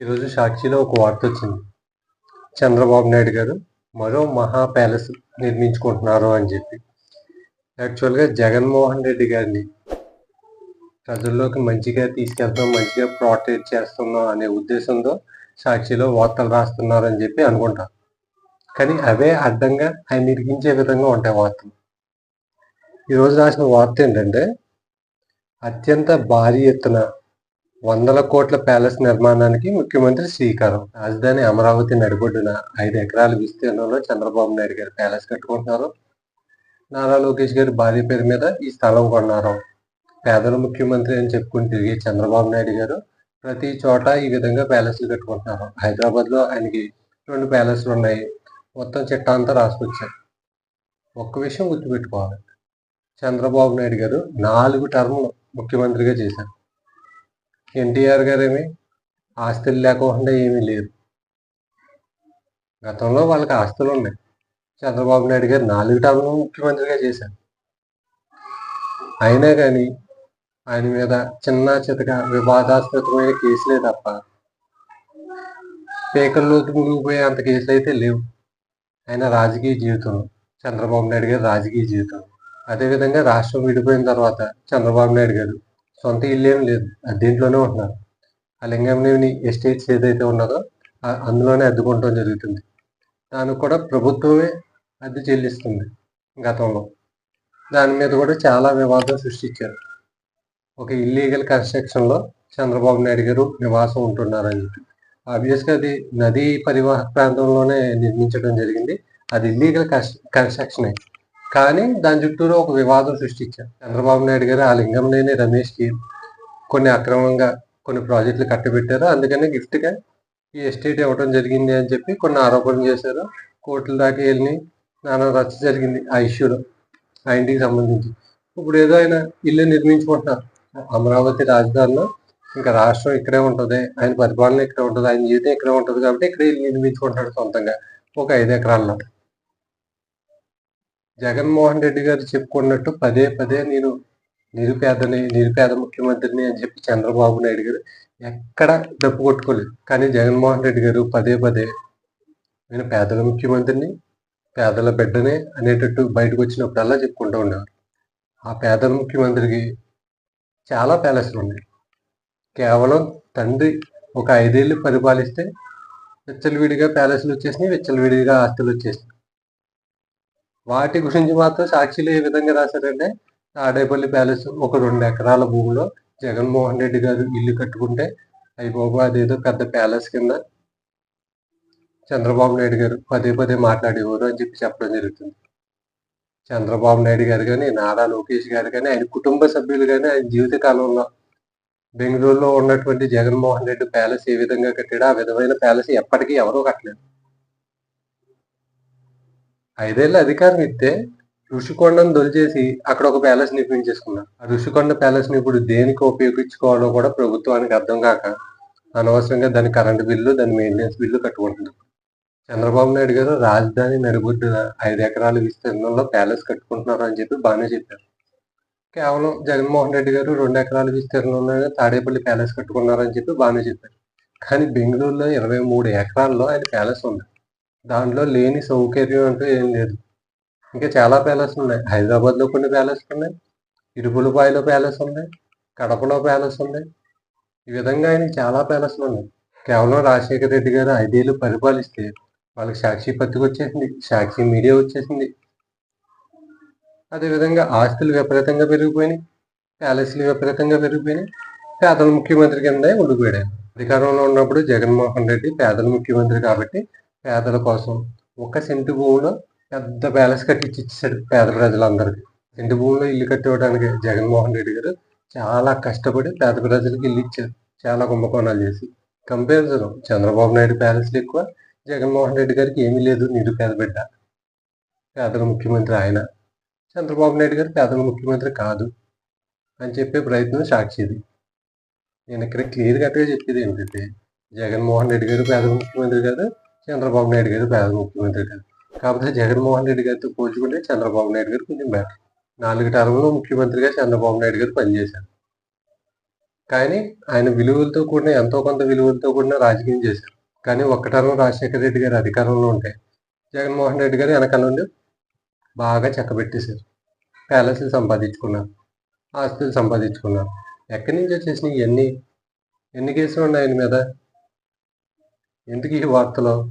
ఈరోజు సాక్షిలో ఒక వార్త వచ్చింది. చంద్రబాబు నాయుడు గారు మరో మహా ప్యాలెస్ నిర్మించుకుంటున్నారు అని చెప్పి. యాక్చువల్గా జగన్మోహన్ రెడ్డి గారిని ప్రజల్లోకి మంచిగా తీసుకెళ్తాం మంచిగా ప్రొటెక్ట్ చేస్తున్నాం అనే ఉద్దేశంతో సాక్షిలో వార్తలు రాస్తున్నారు అని చెప్పి అనుకుంటాం కానీ అవే అడ్డంగా ఆయన ఇరికించే విధంగా ఉంటాయి వార్తలు. ఈరోజు రాసిన వార్త ఏంటంటే అత్యంత భారీ ఎత్తున వందల కోట్ల ప్యాలెస్ నిర్మాణానికి ముఖ్యమంత్రి శ్రీకారం. రాజధాని అమరావతి నడిబొడ్డున ఐదు ఎకరాల విస్తీర్ణంలో చంద్రబాబు నాయుడు గారు ప్యాలెస్ కట్టుకుంటున్నారు. నారా లోకేష్ గారి భార్య పేరు మీద ఈ స్థలం కొన్నారు. పేదల ముఖ్యమంత్రి అని చెప్పుకుని తిరిగే చంద్రబాబు నాయుడు గారు ప్రతి చోట ఈ విధంగా ప్యాలెస్లు కట్టుకుంటున్నారు. హైదరాబాద్లో ఆయనకి రెండు ప్యాలెస్లు ఉన్నాయి. మొత్తం చిట్టా అంతా రాసుకొచ్చారు. ఒక్క విషయం గుర్తుపెట్టుకోవాలి. చంద్రబాబు నాయుడు గారు నాలుగు టర్ములు ముఖ్యమంత్రిగా చేశారు. ఎన్టీఆర్ గారేమి? ఆస్తులు లేకుండా ఏమీ లేదు గతంలో వాళ్ళకి ఆస్తులు ఉన్నాయి. చంద్రబాబు నాయుడు గారు నాలుగు టర్ములు ముఖ్యమంత్రిగా చేశారు. అయినా కానీ ఆయన మీద చిన్న చితక వివాదాస్పదమైన కేసులే తప్ప పేకల్లోకి మునిగిపోయే అంత కేసులు అయితే లేవు. ఆయన రాజకీయ జీవితం. చంద్రబాబు నాయుడు గారి రాజకీయ జీవితం. అదేవిధంగా రాష్ట్రం విడిపోయిన తర్వాత చంద్రబాబు నాయుడు గారు సొంత ఇల్లు ఏం లేదు. అద్దెంట్లోనే ఉంటున్నారు. ఆ లింగంనేని ఎస్టేట్స్ ఏదైతే ఉన్నదో అందులోనే అద్దుకుంటం జరుగుతుంది. దానికి కూడా ప్రభుత్వమే అద్దె చెల్లిస్తుంది గతంలో. దాని మీద కూడా చాలా వివాదం సృష్టించారు. ఒక ఇల్లీగల్ కన్స్ట్రక్షన్లో చంద్రబాబు నాయుడు గారు నివాసం ఉంటున్నారని చెప్పి. ఆబ్వియస్గా అది నదీ పరివాహక ప్రాంతంలోనే నిర్మించడం జరిగింది. అది ఇల్లీగల్ కన్స్ట్రక్షన్ కానీ దాని చుట్టూరు ఒక వివాదం సృష్టించారు. చంద్రబాబు నాయుడు గారు ఆ లింగంనేని రమేష్కి కొన్ని అక్రమంగా కొన్ని ప్రాజెక్టులు కట్టబెట్టారు. అందుకని గిఫ్ట్గా ఈ ఎస్టేట్ ఇవ్వడం జరిగింది అని చెప్పి కొన్ని ఆరోపణలు చేశారు. కోర్టుల దాకా వెళ్ళి నానా రచ్చ జరిగింది ఆ ఇష్యూలో ఆ ఇంటికి సంబంధించి. ఇప్పుడు ఏదో ఆయన ఇల్లు నిర్మించుకుంటున్నారు. అమరావతి రాజధానిలో ఇంకా రాష్ట్రం ఇక్కడే ఉంటుంది. ఆయన పరిపాలన ఇక్కడే ఉంటుంది. ఆయన జీవితం ఇక్కడే ఉంటుంది కాబట్టి ఇక్కడ ఇల్లు నిర్మించుకుంటాడు సొంతంగా ఒక ఐదు ఎకరాల్లో. జగన్మోహన్ రెడ్డి గారు చెప్పుకున్నట్టు పదే పదే నేను నిరుపేదని నిరుపేద ముఖ్యమంత్రిని అని చెప్పి చంద్రబాబు నాయుడు గారు ఎక్కడ డప్పు కొట్టుకోలేదు. కానీ జగన్మోహన్ రెడ్డి గారు పదే పదే నేను పేదల ముఖ్యమంత్రిని పేదల బిడ్డనే అనేటట్టు బయటకు వచ్చినప్పుడల్లా చెప్పుకుంటూ ఉండేవారు. ఆ పేదల ముఖ్యమంత్రికి చాలా ప్యాలెస్లు ఉన్నాయి. కేవలం తండ్రి ఒక ఐదేళ్ళు పరిపాలిస్తే విచ్చలవిడిగా ప్యాలెస్లు వచ్చేసినాయి విచ్చలవిడిగా ఆస్తులు వచ్చేసినాయి. వాటి గురించి మాత్రం సాక్షిలో ఏ విధంగా రాశారంటే తాడేపల్లి ప్యాలెస్ ఒక రెండు ఎకరాల భూమిలో జగన్మోహన్ రెడ్డి గారు ఇల్లు కట్టుకుంటే అయ్యి బాబు అదేదో పెద్ద ప్యాలెస్ కింద చంద్రబాబు నాయుడు గారు పదే పదే మాట్లాడేవారు అని చెప్పి చెప్పడం జరుగుతుంది. చంద్రబాబు నాయుడు గారు కానీ నారా లోకేష్ గారు కానీ ఆయన కుటుంబ సభ్యులు కానీ ఆయన జీవిత కాలంలో బెంగళూరులో ఉన్నటువంటి జగన్మోహన్ రెడ్డి ప్యాలెస్ ఏ విధంగా కట్టాడో ఆ విధమైన ప్యాలెస్ ఎప్పటికీ ఎవరూ కట్టలేదు. ఐదేళ్ళు అధికారం ఇస్తే ఋషికొండను దొలిచేసి అక్కడ ఒక ప్యాలెస్ నిర్మించేసుకున్నారు. ఆ ఋషికొండ ప్యాలెస్ని ఇప్పుడు దేనికి ఉపయోగించుకోవాలో కూడా ప్రభుత్వానికి అర్థం కాక అనవసరంగా దాని కరెంటు బిల్లు దాని మెయింటెనెన్స్ బిల్లు కట్టుకుంటున్నారు. చంద్రబాబు నాయుడు గారు రాజధాని నడిబొడ్డున ఐదు ఎకరాల విస్తీర్ణంలో ప్యాలెస్ కట్టుకుంటున్నారు అని చెప్పి బాగానే చెప్పారు. కేవలం జగన్మోహన్ రెడ్డి గారు రెండు ఎకరాల విస్తీర్ణంలోనే తాడేపల్లి ప్యాలెస్ కట్టుకున్నారని చెప్పి బాగానే చెప్పారు. కానీ బెంగళూరులో ఇరవై మూడు ఎకరాల్లో ఆయన ప్యాలెస్ ఉంది. దాంట్లో లేని సౌకర్యం అంటూ ఏం లేదు. ఇంకా చాలా ప్యాలెస్లు ఉన్నాయి. హైదరాబాద్లో కొన్ని ప్యాలెస్లు ఉన్నాయి. ఇరుపులపాయలో ప్యాలెస్ ఉంది. కడపలో ప్యాలెస్ ఉంది. ఈ విధంగా ఆయనకి చాలా ప్యాలెస్లు ఉన్నాయి. కేవలం రాజశేఖర రెడ్డి గారు ఐదేళ్ళు పరిపాలిస్తే వాళ్ళకి సాక్షి పత్రిక వచ్చేసింది. సాక్షి మీడియా వచ్చేసింది. అదేవిధంగా ఆస్తులు విపరీతంగా పెరిగిపోయినాయి. ప్యాలెస్లు విపరీతంగా పెరిగిపోయినాయి. పేదల ముఖ్యమంత్రి కింద ఉండిపోయాడు. అధికారంలో ఉన్నప్పుడు జగన్మోహన్ రెడ్డి పేదల ముఖ్యమంత్రి కాబట్టి పేదల కోసం. ఒక సెంటు భూమిలో పెద్ద ప్యాలెస్ కట్టించి ఇచ్చాడు పేద ప్రజలందరికీ. సెంటు భూమిలో ఇల్లు కట్టివ్వడానికి జగన్మోహన్ రెడ్డి గారు చాలా కష్టపడి పేద ప్రజలకు ఇల్లు ఇచ్చారు. చాలా కుంభకోణాలు చేసి. కంపారిజన్ చంద్రబాబు నాయుడు ప్యాలెస్లు ఎక్కువ జగన్మోహన్ రెడ్డి గారికి ఏమీ లేదు నిరుపేద బిడ్డ. పేదల ముఖ్యమంత్రి ఆయన. చంద్రబాబు నాయుడు గారు పేదల ముఖ్యమంత్రి కాదు అని చెప్పే ప్రయత్నం సాక్షిది. నేను ఇక్కడ క్లియర్ కట్గా చెప్పేది ఏంటంటే జగన్మోహన్ రెడ్డి గారు పేద ముఖ్యమంత్రి కాదు చంద్రబాబు నాయుడు గారు పేద ముఖ్యమంత్రి గారు. కాకపోతే జగన్మోహన్ రెడ్డి గారితో పోల్చుకుంటే చంద్రబాబు నాయుడు గారు కొంచెం బెటర్ నాలుగు టర్మ్లో ముఖ్యమంత్రిగా చంద్రబాబు నాయుడు గారు పనిచేశారు. కానీ ఆయన విలువలతో కూడిన ఎంతో కొంత విలువలతో కూడిన రాజకీయం చేశారు. కానీ ఒక్కటరం రాజశేఖర రెడ్డి గారు అధికారంలో ఉంటే జగన్మోహన్ రెడ్డి గారు వెనకాల నుండి బాగా చెక్కబెట్టేశారు ప్యాలెస్లు సంపాదించుకున్నారు. ఆస్తులు సంపాదించుకున్నారు. ఎక్కడి నుంచి వచ్చేసినాయి ఇవన్నీ? ఎన్ని కేసులు ఉన్నాయి ఆయన మీద? ఎందుకు ఈ వార్తలు?